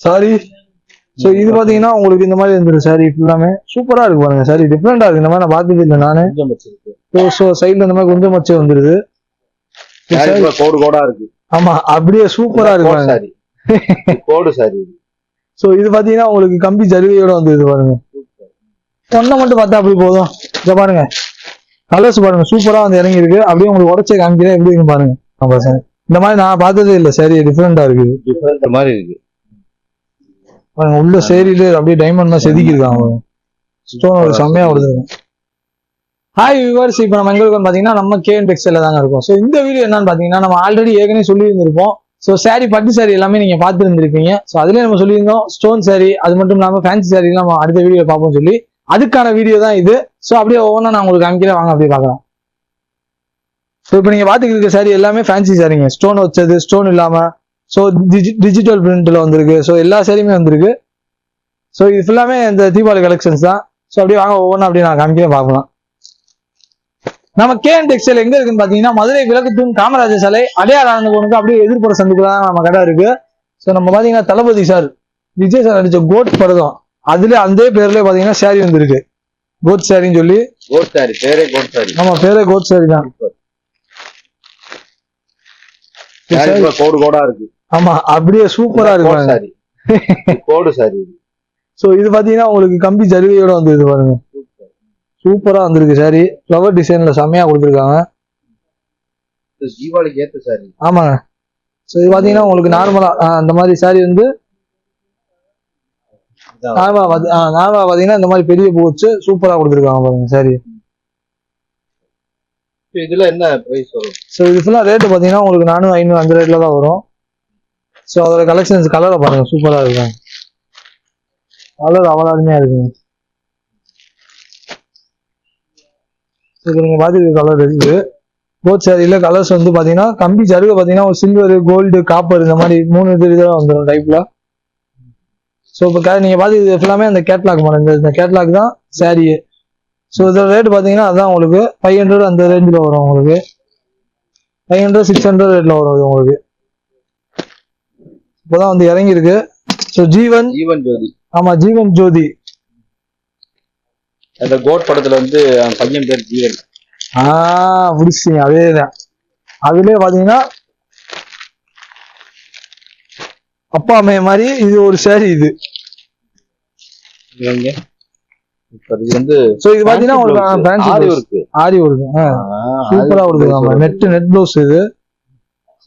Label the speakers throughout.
Speaker 1: Sorry so இது பாத்தீங்கன்னா உங்களுக்கு இந்த மாதிரி இருந்துரு சாரி ஃபுல்லாமே சூப்பரா இருக்கு பாருங்க சாரி டிஃப்ரெண்டா இருக்கு. இந்த மாதிரி நான் பார்த்தது இல்லை நானு.
Speaker 2: வச்சிருக்கு.
Speaker 1: ஸோ சைடுல இந்த மாதிரி குஞ்சம் வச்சு வந்துருது.
Speaker 2: கோடு கோடா இருக்கு.
Speaker 1: ஆமா அப்படியே சூப்பரா இருக்கு
Speaker 2: சாரி கோடு சாரி
Speaker 1: ஸோ இது பாத்தீங்கன்னா உங்களுக்கு கம்பி ஜருகையோட வந்துருது பாருங்க. ஒன்றை மட்டும் பார்த்தா அப்படி போதும். இதை பாருங்க. கலர்ஸ் பாருங்க. சூப்பரா வந்து இறங்கி இருக்கு அப்படியே உங்களுக்கு உடச்சே காமிக்கிறேன். எப்படி இருக்கு பாருங்க. இந்த மாதிரி நான் பார்த்ததே இல்லை. சரி டிஃப்ரெண்டா இருக்குது.
Speaker 2: டிஃபரெண்ட் மாதிரி இருக்கு.
Speaker 1: உள்ள சேரியில அப்படியே டைமண்ட் மாதிரி செதுக்கி இருக்காங்க ஸ்டோன் ஒரு செம்மையா கொடுத்துருக்கேன் ஹாய் வியூவர்ஸ் இப்போ நம்ம எங்க இருக்கோம் பாத்தீங்கன்னா நம்ம கேஎன் டெக்ஸ்டைல தாங்க இருக்கோம். ஸோ இந்த வீடியோ என்னன்னு பாத்தீங்கன்னா நம்ம ஆல்ரெடி ஏற்கனவே சொல்லி இருந்திருப்போம் ஸோ saree பட்டு saree எல்லாமே நீங்க பார்த்து இருந்திருப்பீங்க ஸோ அதுலயே நம்ம சொல்லியிருந்தோம் ஸ்டோன் saree அது மட்டும் இல்லாம ஃபேன்சி saree நம்ம அடுத்த வீடியோ பார்ப்போம் சொல்லி அதுக்கான வீடியோ தான் இது. ஸோ அப்படியே ஒவ்வொன்றா நான் உங்களுக்கு காமிக்கிறேன். வாங்க அப்படியே பார்க்கலாம். ஸோ இப்போ நீங்க பாத்துக்கிட்டு இருக்க saree எல்லாமே ஃபேன்சி சாரிங்க ஸ்டோன் வச்சது ஸ்டோன் இல்லாம ஸோ டிஜிட்டல் பிரிண்ட்ல வந்திருக்கு. ஸோ எல்லா சாரியுமே வந்திருக்கு. ஸோ இது ஃபுல்லாமே இந்த தீபாவளி கலெக்ஷன்ஸ் தான். ஸோ அப்படியே வாங்க ஒவ்வொன்றும் அப்படியே நான் காமிக்கிறேன் பார்க்கலாம். நம்ம கேஎன் டெக்ஸ்டைல் எங்க இருக்குன்னு பாத்தீங்கன்னா மதுரை விளக்குத்தூண் காமராஜர் சாலை அடையார் ஆனந்தபவனுக்கு அப்படியே எதிர்ப்புற சந்துக்குள்ள தான் நம்ம கடை இருக்கு. ஸோ நம்ம பாத்தீங்கன்னா தளபதி சார் விஜய் சார் நடிச்ச கோட் படம் அதுல அந்த பேர்லயே பாத்தீங்கன்னா சாரி வந்திருக்கு. கோட் சாரின்னு சொல்லி.
Speaker 2: கோட் சாரி பேரே கோட் சாரி
Speaker 1: நம்ம பேரே கோட் சாரி தான்.
Speaker 2: கோடு கோடா இருக்கு.
Speaker 1: ஆமா அப்படியே சூப்பரா
Speaker 2: கோட்
Speaker 1: இருக்கு
Speaker 2: சாரி கோடு சாரி.
Speaker 1: ஸோ இது பாத்தீங்கன்னா உங்களுக்கு கம்பி ஜருகையோட வந்திருக்கு பாருங்க. சூப்பரா வந்திருக்கு சாரி ஃப்ளவர் டிசைன்ல செம்மையா கொடுத்துருக்காங்க.
Speaker 2: தீபாவளிக்கு ஏத்த சாரி
Speaker 1: ஆமாங்க. ஸோ இது பாத்தீங்கன்னா உங்களுக்கு நார்மலா அந்த மாதிரி சாரி வந்து நார்மலா நார்மலா பாத்தீங்கன்னா இந்த மாதிரி பெரிய பூ வச்சு சூப்பரா கொடுத்துருக்காங்க பாருங்க சாரி
Speaker 2: இதுல என்ன பிரைஸ் வரும்?
Speaker 1: ஸோ இது ஃபுல்லா ரேட்டு பாத்தீங்கன்னா உங்களுக்கு நானூறு ஐநூறு அந்த ரேட்ல தான் வரும். ஸோ அதோட கலெக்ஷன்ஸ் கலரை பாருங்க சூப்பராக இருக்கும். கலர் அவ்வளோ அருமையாக இருக்குங்க ஸோ இப்போ நீங்க பாத்துருக்க கலர் இருக்குது. கோட் சாரியில் கலர்ஸ் வந்து பார்த்தீங்கன்னா கம்பி சருகை பார்த்தீங்கன்னா ஒரு சில்வர் கோல்டு காப்பர் இந்த மாதிரி மூணு இது இதெல்லாம் வந்துடும் டைப்பில் ஸோ இப்போ நீங்கள் பாத்து ஃபுல்லாமே அந்த கேட்லாக் மாடல் இந்த- இந்த கேட்லாக் தான் சாரியே ஸோ இதோட ரேட் பார்த்தீங்கன்னா அதான் உங்களுக்கு ஃபைவ் ஹண்ட்ரட் அந்த ரேஞ்சில் வரும் உங்களுக்கு. ஃபைவ் ஹண்ட்ரட் சிக்ஸ் ஹண்ட்ரட் ரேட்டில் வரும் உங்களுக்கு. இப்போதான் வந்து இறங்கியிருக்கு. ஸோ ஜீவன்
Speaker 2: ஜீவன் ஜோதி.
Speaker 1: ஆமா ஜீவன் ஜோதி.
Speaker 2: அந்த கோட் படத்துல வந்து பையன் பேர் ஜீவன்.
Speaker 1: ஆ முடிச்சிங்க அதே தான் அதுலயே பாத்தீங்கன்னா அப்பா அம்மைய மாதிரி இது ஒரு சேரி இது.
Speaker 2: இது வந்து
Speaker 1: இது பாத்தீங்கன்னா உங்களுக்கு
Speaker 2: ஆரி இருக்கு
Speaker 1: ஆரி வருது சூப்பரா நெட் நெட் ப்ளவுஸ் இது.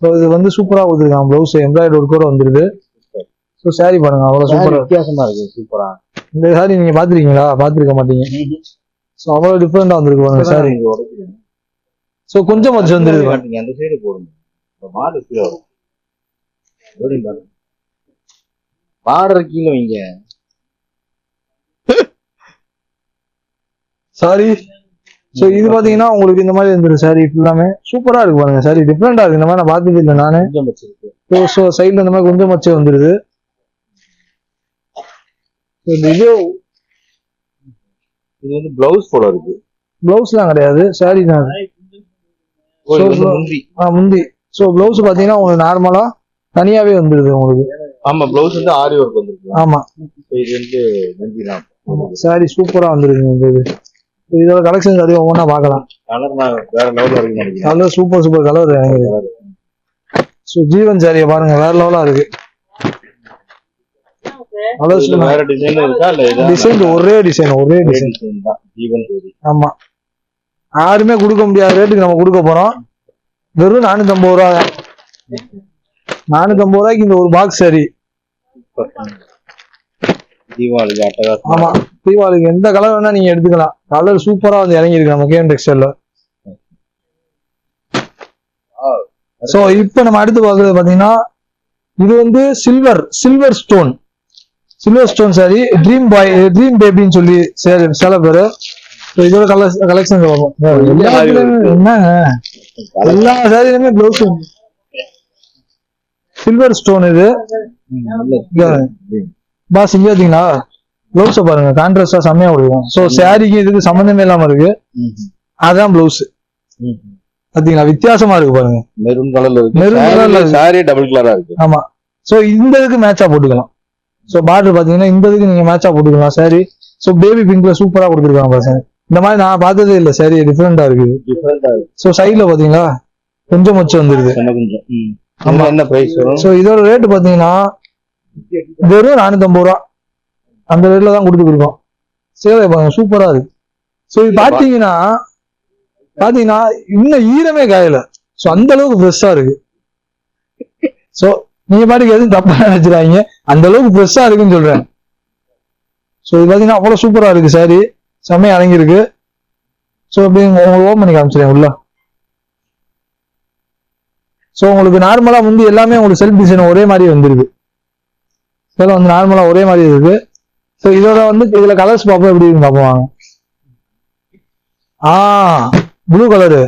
Speaker 1: ஸோ இது வந்து சூப்பரா கொடுத்துருக்காங்க ப்ளவுஸ் எம்ப்ராய்டரி ஒர்க் கூட வந்துருது. ஸோ சாரி பாருங்க அவ்வளவு சூப்பரா
Speaker 2: வித்தியாசமா இருக்கு. சூப்பரா
Speaker 1: இந்த சாரி நீங்க பாத்திருக்கீங்களா பாத்திருக்க மாட்டீங்க. ஸோ அவ்வளவு டிஃப்ரெண்டா வந்திருக்கு பாருங்க சாரி ஸோ கொஞ்சம் வச்சு வந்துருது பாருங்க.
Speaker 2: அந்த சைடு போடுங்க. மாடு கீழே வரும் பார்டர் கீழே வைங்க.
Speaker 1: சாரி ஸோ இது பாத்தீங்கன்னா உங்களுக்கு இந்த மாதிரி இருந்துரு சாரி ஃபுல்லாமே சூப்பரா இருக்கு பாருங்க. சாரி டிஃப்ரெண்டா இருக்கு. இந்த மாதிரி நான் பார்த்தது இல்லை நானு. ஸோ ஸோ சைட்ல இந்த மாதிரி கொஞ்சம் வச்சே வந்துருது இது
Speaker 2: இது வந்து பிளவுஸ் போல இருக்கு.
Speaker 1: பிளவுஸ்லாம் கிடையாது. சாரி தான்.
Speaker 2: முந்தி.
Speaker 1: ஸோ பிளவுஸ் பாத்தீங்கன்னா உங்களுக்கு நார்மலா தனியாவே வந்துருது உங்களுக்கு.
Speaker 2: ஆமா பிளவுஸ் வந்து ஆரி ஒர்க் வந்திருக்கு
Speaker 1: ஆமா.
Speaker 2: இது வந்து
Speaker 1: சாரி சூப்பரா வந்துருக்குங்க இது. இதோட கலெக்ஷன்ஸ் அதே ஒவ்வொன்றா பார்க்கலாம்.
Speaker 2: Colour
Speaker 1: super super colour so Jeevan சாரியை பாருங்க வேற லெவலா இருக்கு.
Speaker 2: டிசைன்
Speaker 1: ஒரே டிசைன் ஒரே டிசைன் ஆமா. யாருமே கொடுக்க முடியாத ரேட்டுக்கு நம்ம கொடுக்க போறோம். வெறும் நானூத்தி ஐம்பது ரூபா நானூத்தி ஐம்பது ரூபாய்க்கு இந்த ஒரு பாக்ஸ் சரி
Speaker 2: தீபாவளிக்கு அட்டகாசம்
Speaker 1: ஆமா தீபாவளிக்கு எந்த கலர் வேணா நீங்க எடுத்துக்கலாம். கலர் சூப்பரா வந்து இறங்கியிருக்கு நம்ம கேம் டெக்ஸ்டைல்ல சோ இப்போ நம்ம அடுத்து பாக்குறது பாத்தீங்கன்னா இது வந்து silver silver stone silver stone sari dream boy dream பேபின்னு சொல்லி சரி சில பேரு. இதோட கலர் கலெக்ஷன் என்னங்க எல்லா சாரிலுமே ப்ளவுஸ் சில்வர் ஸ்டோன் இது. பாஸ் இங்க பாத்தீங்களா ப்ளவுஸ பாருங்க கான்ட்ராஸ்டா செம்மையா கொடுக்கும் சோ சாரிக்கு இதுக்கு சம்மந்தமே இல்லாம இருக்கு. அதான் ப்ளவுஸ். பாத்தீங்களா? வித்தியாசமா இருக்கு பாருங்க.
Speaker 2: மெரூன் கலர்ல இருக்கு.
Speaker 1: Colourல இருக்கு.
Speaker 2: சாரி டபுள் கலரா இருக்கு.
Speaker 1: ஆமா. சோ இந்த இதுக்கு மேட்சா போட்டுக்கலாம். ஸோ பார்டர் பாத்தீங்கன்னா இந்த இதுக்கு நீங்க மேட்சா போட்டுக்கலாம். சாரி ஸோ பேபி பிங்க்ல சூப்பரா கொடுத்துருக்காங்க பசங்க இந்த மாதிரி நான் பார்த்ததே இல்லை. சாரி டிஃப்ரெண்டா இருக்குது. ஸோ சைட்ல பாத்தீங்களா? கொஞ்சம் மச்சு வந்துருது. ஆமா.
Speaker 2: என்ன பிரைஸ் வரும்?
Speaker 1: ஸோ இதோட ரேட் பாத்தீங்கன்னா வெறும் நானூத்தம்பது ரூபா. அந்த ரேட்ல தான் கொடுத்துருக்கோம் சேவை பாருங்க சூப்பரா இருக்கு. ஸோ இது பாத்தீங்கன்னா பாத்தீங்கன்னா இன்னும் ஈரமே காயல. ஸோ அந்த அளவுக்கு ஃப்ரெஷ்ஷா இருக்கு. ஸோ நீங்க பாட்டுக்கு எதுவும் தப்பா நினைச்சிடாங்க அந்த அளவுக்கு ஃப்ரெஷ்ஷா இருக்குன்னு சொல்றேன். ஸோ இது பாத்தீங்கன்னா அவ்வளவு சூப்பரா இருக்கு சாரி செம்மையா அடங்கியிருக்கு. ஸோ அப்படி உங்களுக்கு ஓப்பன் பண்ணி காமிச்சிடேன் உள்ள. ஸோ உங்களுக்கு நார்மலா வந்து எல்லாமே உங்களுக்கு செல்ஃப் டிசைன் ஒரே மாதிரி வந்துருக்கு. இதெல்லாம் வந்து நார்மலா ஒரே மாதிரி இருக்கு. ஸோ இதோட வந்து இதுல கலர்ஸ் பார்ப்போம் எப்படி பார்ப்போம் வாங்க. ஆ ப்ளூ கலரு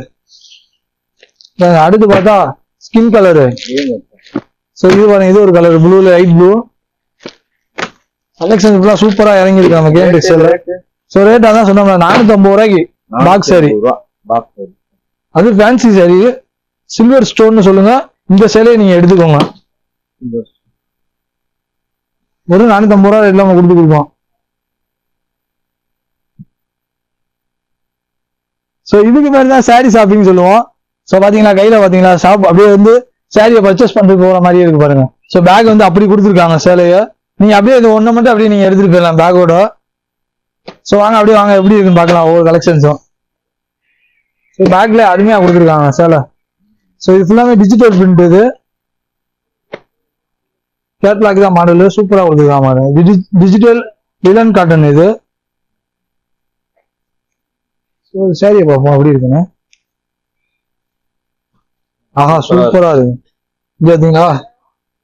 Speaker 1: அடுத்து பார்த்தா ஸ்கின் கலரு ஸோ இது பாருங்க இது ஒரு கலர் ப்ளூல லைட் ப்ளூ கலெக்ஷன் ஃபுல்லாக சூப்பரா இறங்கியிருக்கு நம்ம கேம் டெக்ஸ்டைல ஸோ ரேட் அதான் சொன்னோம்ல நானூத்தி ஐம்பது ரூபாய்க்கு.
Speaker 2: பாக்ஸ் சாரி
Speaker 1: அது ஃபேன்சி சாரி சில்வர் ஸ்டோன்னு சொல்லுங்க. இந்த சேலையை நீங்க எடுத்துக்கோங்க. வெறும் நானூத்தி ஐம்பது ரூபா ரேட்ல நம்ம கொடுத்து கொடுப்போம். ஸோ இதுக்கு பேர் தான் சாரி ஷாப்பிங் சொல்லுவோம். ஸோ பாத்தீங்களா கையில பாத்தீங்களா ஷாப் அப்படியே வந்து சாரியை பர்ச்சேஸ் பண்ணிட்டு போற மாதிரியே இருக்கு பாருங்க. ஸோ பேக் வந்து அப்படி கொடுத்துருக்காங்க சேலையை. நீங்க அப்படியே இது ஒண்ணு மட்டும் அப்படியே நீங்க எடுத்துட்டு போயிடலாம் பேக்கோட ஸோ வாங்க அப்படியே வாங்க எப்படி இருக்குன்னு பார்க்கலாம் ஒவ்வொரு கலெக்ஷன்ஸும் ஸோ பேக்ல அருமையா கொடுத்துருக்காங்க சேலை. ஸோ இது ஃபுல்லாமே டிஜிட்டல் பிரிண்ட் இது. கேட்லாக் தான் மாடல் சூப்பரா கொடுத்துருக்காங்க டிஜிட்டல் லிலன் காட்டன் இது. ஸோ சாரியை பார்ப்போம் எப்படி இருக்குன்னு. ஆஹா சூப்பரா இருக்கு. இது பார்த்தீங்களா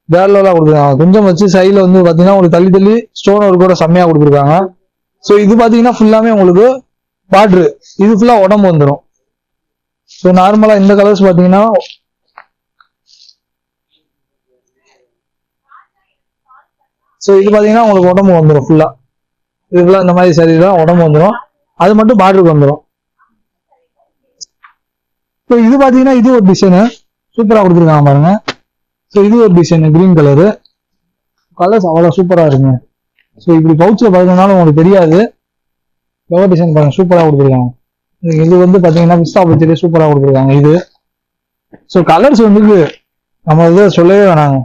Speaker 1: வேற லெவலா கொடுத்துருக்காங்க கொஞ்சம் வச்சு சைடுல வந்து பாத்தீங்கன்னா உங்களுக்கு தள்ளி தள்ளி ஸ்டோன் ஒர்க் கூட செம்மையா கொடுத்துருக்காங்க. ஸோ இது பாத்தீங்கன்னா ஃபுல்லாமே உங்களுக்கு பார்டரு இது ஃபுல்லா உடம்பு வந்துடும் ஸோ நார்மலா இந்த கலர்ஸ் பாத்தீங்கன்னா ஸோ இது பார்த்தீங்கன்னா உங்களுக்கு உடம்பு வந்துடும் ஃபுல்லா இது ஃபுல்லா இந்த மாதிரி சரி தான் உடம்பு வந்துடும் அது மட்டும் பார்டருக்கு வந்துடும் ஸோ இது பார்த்தீங்கன்னா இது ஒரு டிசைனு சூப்பராக கொடுத்துருக்காங்க பாருங்க. ஸோ இது ஒரு டிசைனு கிரீன் கலரு கலர்ஸ் அவ்வளோ சூப்பராக இருக்குங்க. ஸோ இப்படி பவுச்சில் பார்க்கறதுனால உங்களுக்கு தெரியாது. ஃப்ளவர் டிசைன் பாருங்க சூப்பராக கொடுத்துருக்காங்க. இது- வந்து பார்த்தீங்கன்னா பிஸ்தா பச்சையிலே சூப்பராக கொடுத்துருக்காங்க. இது. ஸோ கலர்ஸ் வந்து நம்ம இதை சொல்லவே வேணாங்க.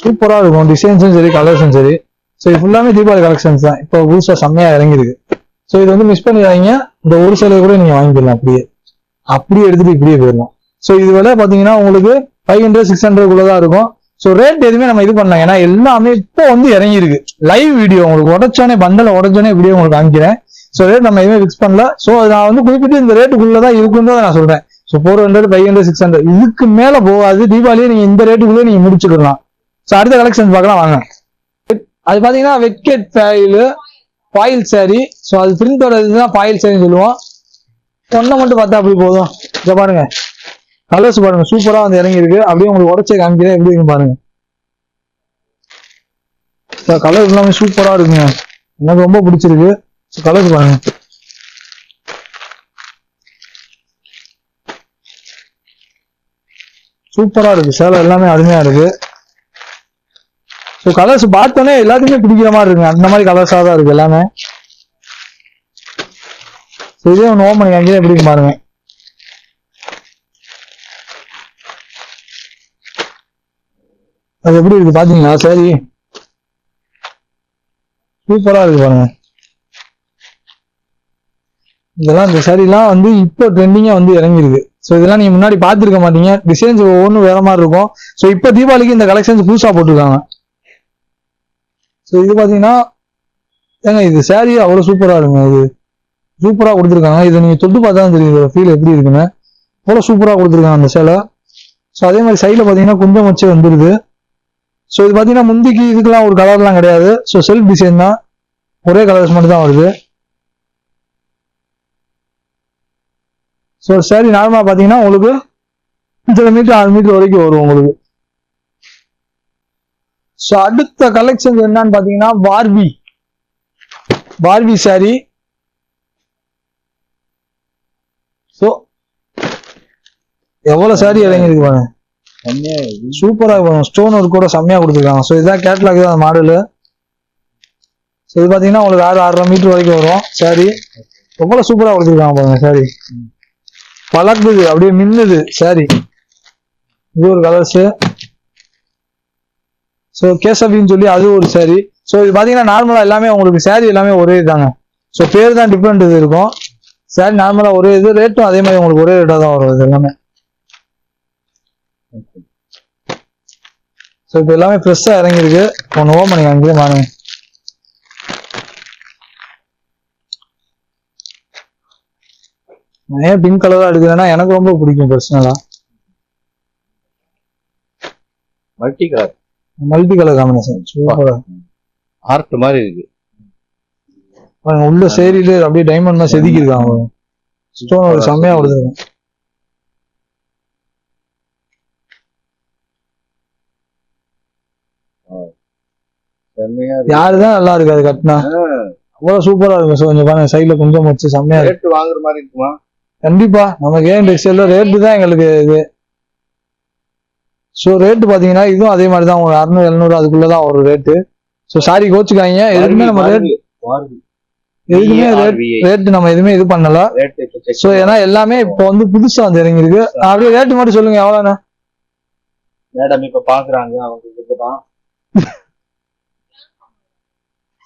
Speaker 1: சூப்பரா இருக்கும். டிசைன்ஸும் சரி கலர்ஸும் சரி. ஸோ இது ஃபுல்லாமே தீபாவளி கலெக்ஷன்ஸ் தான். இப்போ புதுசாக செம்மையா இறங்கிருக்கு ஸோ இது வந்து மிஸ் பண்ணிடாதீங்க. இந்த ஒரு சிலை கூட நீங்க வாங்கிக்கலாம் அப்படியே. அப்படியே எடுத்துட்டு இப்படியே போயிடலாம். ஸோ இது விலை பார்த்தீங்கன்னா உங்களுக்கு ஃபைவ் ஹண்ட்ரட் சிக்ஸ் ஹண்ட்ரட் தான் இருக்கும். ஸோ ரேட் எதுவுமே நம்ம இது பண்ணலாம் ஏன்னா எல்லாமே இப்போ வந்து இறங்கியிருக்கு. லைவ் வீடியோ உங்களுக்கு உடச்சானே பண்டல உடச்சோனே வீடியோ உங்களுக்கு காமிக்கிறேன். ஸோ ரேட் நம்ம எதுவுமே ஃபிக்ஸ் பண்ணல. ஸோ நான் வந்து குறிப்பிட்டு இந்த ரேட்டுக்குள்ளதான் இருக்குன்றதை நான் சொல்றேன். So four hundred five hundred six hundred இதுக்கு மேலே போகாது. தீபாவளியே நீங்கள் இந்த ரேட்டுக்குள்ளே நீங்கள் முடிச்சிடலாம். ஸோ அடுத்த கலெக்ஷன் பார்க்கலாம் வாங்க. அது பார்த்தீங்கன்னா வெட்கெட் ஃபைலு ஃபாயில் சாரி ஸோ அது பிரிண்டோட இதுதான் ஃபாயில் சாரின்னு சொல்லுவோம். ஒன்றை மட்டும் பார்த்தா அப்படி போதும். இதை பாருங்க. கலர்ஸ் பாருங்க. சூப்பராக வந்து இறங்கி இருக்கு அப்படியே உங்களுக்கு உடச்சே காமிக்கிறேன் எப்படி இருக்கு பாருங்க. கலர் எல்லாமே சூப்பராக இருக்குங்க. எனக்கு ரொம்ப பிடிச்சிருக்கு. ஸோ கலர்ஸ் பாருங்க. சூப்பராக இருக்கு. சேலை எல்லாமே அருமையாக இருக்குது ஸோ கலர்ஸ் பார்த்தோன்னே எல்லாத்துக்குமே பிடிக்கிற மாதிரி இருக்குங்க. அந்த மாதிரி கலர்ஸாக தான் இருக்கு எல்லாமே. ஸோ இதே ஒன்று ஓம் பண்ணி அங்கேயே எப்படி பாருங்க. அது எப்படி இருக்கு பாத்தீங்களா? சரி. சூப்பரா இருக்கு பாருங்க. இதெல்லாம் இந்த சரிலாம் வந்து இப்போ ட்ரெண்டிங்கா வந்து இறங்கிருக்கு. ஸோ இதெல்லாம் நீங்க முன்னாடி பார்த்துருக்க மாட்டீங்க. டிசைன்ஸ் ஒவ்வொன்றும் வேற மாதிரி இருக்கும். ஸோ இப்போ தீபாவளிக்கு இந்த கலெக்ஷன்ஸ் புதுசா போட்டிருக்காங்க. ஸோ இது பார்த்தீங்கன்னா ஏங்க இது saree அவ்வளோ சூப்பராக இருங்க இது. சூப்பராக கொடுத்துருக்காங்க. இதை நீங்கள் தொட்டு பார்த்தா தெரியுது. ஃபீல் எப்படி இருக்குன்னு. அவ்வளோ சூப்பராக கொடுத்துருக்காங்க அந்த சேலை. ஸோ அதே மாதிரி சைடில் பார்த்தீங்கன்னா குஞ்சம் வச்சு வந்துடுது ஸோ இது பார்த்தீங்கன்னா முந்திக்கு இதுக்கெல்லாம் ஒரு கலர்லாம் கிடையாது. ஸோ செல்ஃப் டிசைன் தான். ஒரே கலர்ஸ் மட்டும் தான் வருது ஸோ சரி நார்மலாக பார்த்தீங்கன்னா உங்களுக்கு இத்தனை மீட்டர் ஆறு மீட்டர் வரைக்கும் வரும் உங்களுக்கு. ஸோ அடுத்த கலெக்ஷன் என்னன்னு பார்த்தீங்கன்னா பார்பி பார்பி saree. ஸோ எவ்வளவு saree இறங்கியிருக்கு பாருங்க.
Speaker 2: செம்மையா இருக்கு.
Speaker 1: சூப்பரா இருக்கும் ஸ்டோன் ஒர்க் கூட செம்மையா கொடுத்துருக்காங்க. ஸோ இதுதான் கேட்லாக் தான் அந்த மாடலு ஸோ இது பாத்தீங்கன்னா உங்களுக்கு ஆறு ஆறரை மீட்டர் வரைக்கும் வரும் சாரி எவ்வளவு சூப்பரா கொடுத்துருக்காங்க பாருங்க சாரி பழக்குது அப்படியே மின்னுது சாரி இது ஒரு கலர்ஸ் ஸோ கேசவின்னு சொல்லி அது ஒரு சாரி ஸோ இது பார்த்தீங்கன்னா நார்மலாக எல்லாமே உங்களுக்கு சாரி எல்லாமே ஒரே இதுதாங்க. ஸோ பேர் தான் டிஃப்ரெண்ட் இது இருக்கும். சாரி நார்மலாக ஒரே இது ரேட்டும் அதே மாதிரி உங்களுக்கு ஒரே ரேட்டாக தான் வரும் இது எல்லாமே. ஸோ இப்போ எல்லாமே ஃப்ரெஷ்ஷாக இறங்கியிருக்கு. ஒன்று ஓம் பண்ணி அங்கேயே பாருங்க. ஏன் பிங்க் கலராக எடுக்கிறேன்னா எனக்கு ரொம்ப பிடிக்கும் பர்சனலாக
Speaker 2: multi colour
Speaker 1: multi colour combination சூப்பராக
Speaker 2: ஆர்ட் மாதிரி இருக்கு.
Speaker 1: பாருங்க உள்ள சேரியில அப்படியே டைமண்ட் மாதிரி செதுக்கியிருக்காங்க. ஸ்டோன் ஒரு செம்மையா
Speaker 2: இருக்கு.
Speaker 1: யாருதான் நல்லா இருக்கு அது கட்டினா அவ்வளவு சூப்பரா இருக்கும் ஸோ கொஞ்சம் பாருங்க சைட்ல கொஞ்சம் வச்சு செம்மையா
Speaker 2: ரேட்டு வாங்குற மாதிரி இருக்குமா?
Speaker 1: கண்டிப்பா. நமக்கு ஏன் டெக்ஸ்டைல ரேட்டு தான் எங்களுக்கு இது. ஸோ ரேட்டு பாத்தீங்கன்னா இதுவும் அதே மாதிரி தான் ஒரு அறுநூறு எழுநூறு அதுக்குள்ளதான் ஒரு ரேட்டு ஸோ சாரி கோச்சுக்காங்க எதுக்குமே நம்ம ரேட் எதுக்குமே ரேட் நம்ம எதுவுமே இது பண்ணல. ஸோ ஏன்னா எல்லாமே இப்போ வந்து புதுசா வந்து இறங்கிருக்கு அப்படியே ரேட்டு மட்டும் சொல்லுங்க எவ்வளோண்ணா
Speaker 2: மேடம் இப்ப பாக்குறாங்க அவங்க தான்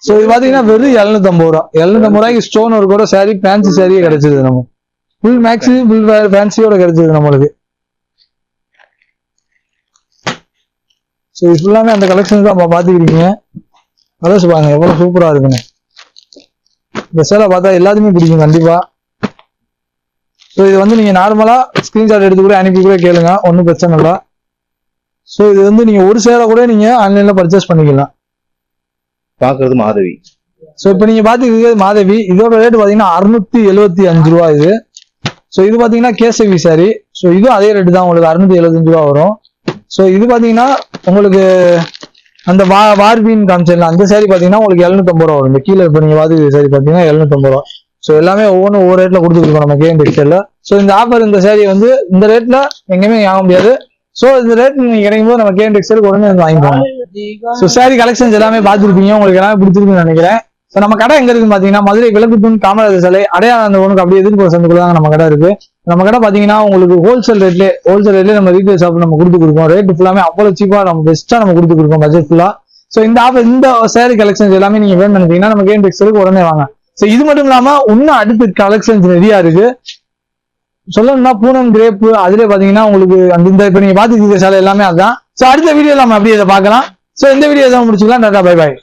Speaker 1: ஸோ இது பாத்தீங்கன்னா வெறும் எழுநூத்தம்பது ரூபா. எழுநூத்தம்பது ரூபாய்க்கு ஸ்டோன் ஒரு கூட சாரி ஃபேன்சி சாரியே கிடைச்சது நம்ம ஃபுல் மேக்ஸி ஃபுல் ஃபேன்சியோட கிடைச்சது நம்மளுக்கு. ஸோ இது ஃபுல்லாமே அந்த கலெக்ஷன் தான் நம்ம பார்த்துக்கிறீங்க. கலர்ஸ் பாருங்க எவ்வளவு சூப்பரா இருக்குன்னு. இந்த சேலை பார்த்தா எல்லாத்துக்குமே பிடிக்கும் கண்டிப்பா. ஸோ இது வந்து நீங்க நார்மலா ஸ்கிரீன்ஷாட் எடுத்து கூட அனுப்பி கூட கேளுங்க ஒன்றும் பிரச்சனை இல்லை. ஸோ இது வந்து நீங்க ஒரு சேலை கூட நீங்க ஆன்லைன்ல பர்ச்சேஸ் பண்ணிக்கலாம்.
Speaker 2: பாக்குறது மாதவி.
Speaker 1: ஸோ இப்போ நீங்க பாத்துக்கிறது மாதவி. இதோட ரேட் பாத்தீங்கன்னா அறுநூத்தி எழுபத்தி அஞ்சு ரூபா இது. ஸோ இது பாத்தீங்கன்னா கேசவி சாரி ஸோ இதுவும் அதே ரேட்டு தான் உங்களுக்கு அறுநூத்தி எழுபத்தஞ்சு ரூபா வரும். ஸோ இது பாத்தீங்கன்னா உங்களுக்கு அந்த வா வார்பின் காமிச்சிடலாம் அந்த சாரி பாத்தீங்கன்னா உங்களுக்கு எழுநூத்தம்பது ரூபா வரும். இந்த கீழே இப்போ நீங்க வாதி சாரி பாத்தீங்கன்னா எழுநூத்தம்பது ரூபா. ஸோ எல்லாமே ஒவ்வொன்றும் ஒவ்வொரு ரேட்ல கொடுத்துருக்கோம் நம்ம கேஎம் டெக்ஸ்டைல ஸோ இந்த ஆஃபர் இந்த சாரி வந்து இந்த ரேட்ல எங்கேயுமே வாங்க முடியாது. ஸோ இந்த ரேட் நீங்க கிடைக்கும் போது நம்ம கேஎம் டெக்ஸ்டைல் உடனே வந்து வாங்கிக்கோங்க. ஸோ சாரி கலெக்ஷன்ஸ் எல்லாமே பார்த்துருப்பீங்க. உங்களுக்கு எல்லாமே பிடிச்சிருக்குன்னு நினைக்கிறேன். ஸோ நம்ம கடை எங்க இருக்குன்னு பாத்தீங்கன்னா மதுரை விளக்கு தூண் காமராஜர் சிலை அடையாள ஒனுக்கு அப்படியே எதிர்ப்பு ஒரு சந்துக்குள்ள தான் நம்ம கடை இருக்கு. நம்ம கடை பாத்தீங்கன்னா உங்களுக்கு ஹோல்சேல் ரேட்லேயே ஹோல்சேல் ரேட்லேயே நம்ம ரீட்டைல் ஷாப் நம்ம கொடுத்து கொடுப்போம். ரேட் ஃபுல்லாமே அவ்வளோ சீப்பாக நம்ம பெஸ்ட்டாக நம்ம கொடுத்து கொடுப்போம் பட்ஜெட் ஃபுல்லாக ஸோ இந்த ஆஃபர் இந்த சேரீ கலெக்ஷன்ஸ் எல்லாமே நீங்கள் வேணும் நினைச்சீங்கன்னா நம்ம கேம் டெக்ஸ்டைலுக்கு உடனே வாங்க. ஸோ இது மட்டும் இல்லாமல் இன்னும் அடுத்து கலெக்ஷன்ஸ் நிறையா இருக்கு. சொல்லணும்னா பூனம் கிரேப்பு அதுல பாத்தீங்கன்னா உங்களுக்கு அந்த இந்த இப்ப நீங்க பாத்துக்கிற சேலை எல்லாமே அதுதான். ஸோ அடுத்த வீடியோ நம்ம அப்படியே இதை பார்க்கலாம். ஸோ இந்த வீடியோ தான் முடிச்சுக்கலாம். Tata bye bye